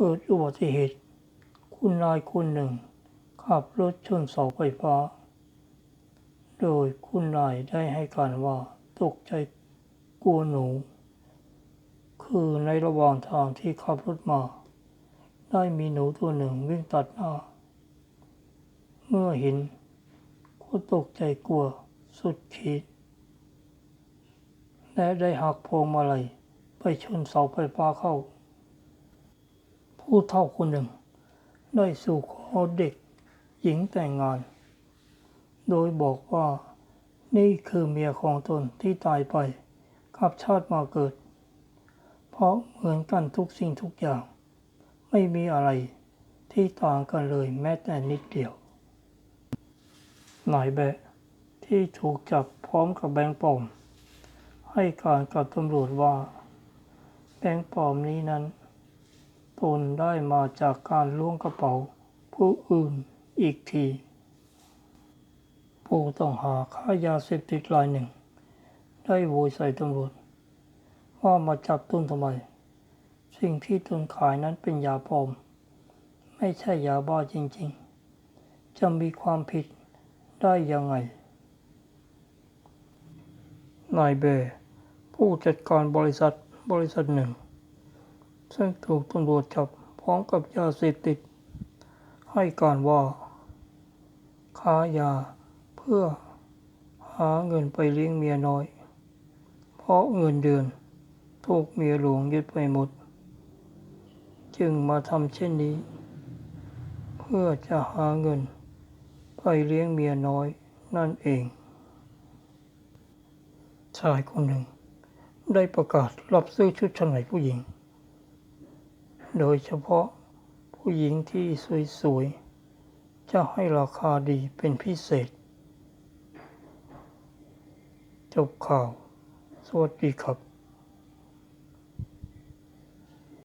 เกิดอุบัติเหตุ คุณนายคนหนึ่ง ขับรถชนเสาไฟฟ้า โดยคุณนายได้ให้การว่าตกใจกลัวหนู คือในระหว่างทางที่ขับรถมา ได้มีหนูตัวหนึ่งวิ่งตัดหน้า เมื่อเห็นก็ตกใจกลัวสุดขีด และได้หักพวงมาลัยไปชนเสาไฟฟ้าเข้า ผู้เฒ่าคนหนึ่ง ได้สู่ขอเด็กหญิงแต่งงาน โดยบอกว่านี่คือเมียของตนที่ตายไปกับชาติมาเกิด เพราะเหมือนกันทุกสิ่งทุกอย่าง ไม่มีอะไรที่ต่างกันเลยแม้แต่นิดเดียวหนายแบะที่ถูกจับพร้อมกับแบงปลอม ให้การกับตำรวจว่า แบงปลอมนี้นั้น ตนได้มาจากการล้วงกระเป๋า ผู้อื่นอีกที ผู้ต้องหาค้ายาเสพติดรายหนึ่ง ได้โวยใส่ตำรวจว่ามาจับตนทำไม สิ่งที่ตนขายนั้นเป็นยาปลอม ไม่ใช่ยาบ้าจริงๆ จะมีความผิดได้ยังไง นายเบร์ผู้จัดการบริษัทบริษัทหนึ่ง ซึ่งถูกตำรวจจับพร้อมกับยาเสพติด ให้การว่า ค้ายาเพื่อหาเงินไปเลี้ยงเมียน้อย เพราะเงินเดือนถูกเมียหลวงยึดไปหมด จึงมาทำเช่นนี้ เพื่อจะหาเงินไปเลี้ยงเมียน้อยนั่นเอง ชายคนหนึ่ง ได้ประกาศรับซื้อชุดชั้นในผู้หญิง โดยเฉพาะผู้หญิงที่สวยๆ จะให้ราคาดีเป็นพิเศษ จบข่าว สวัสดีครับ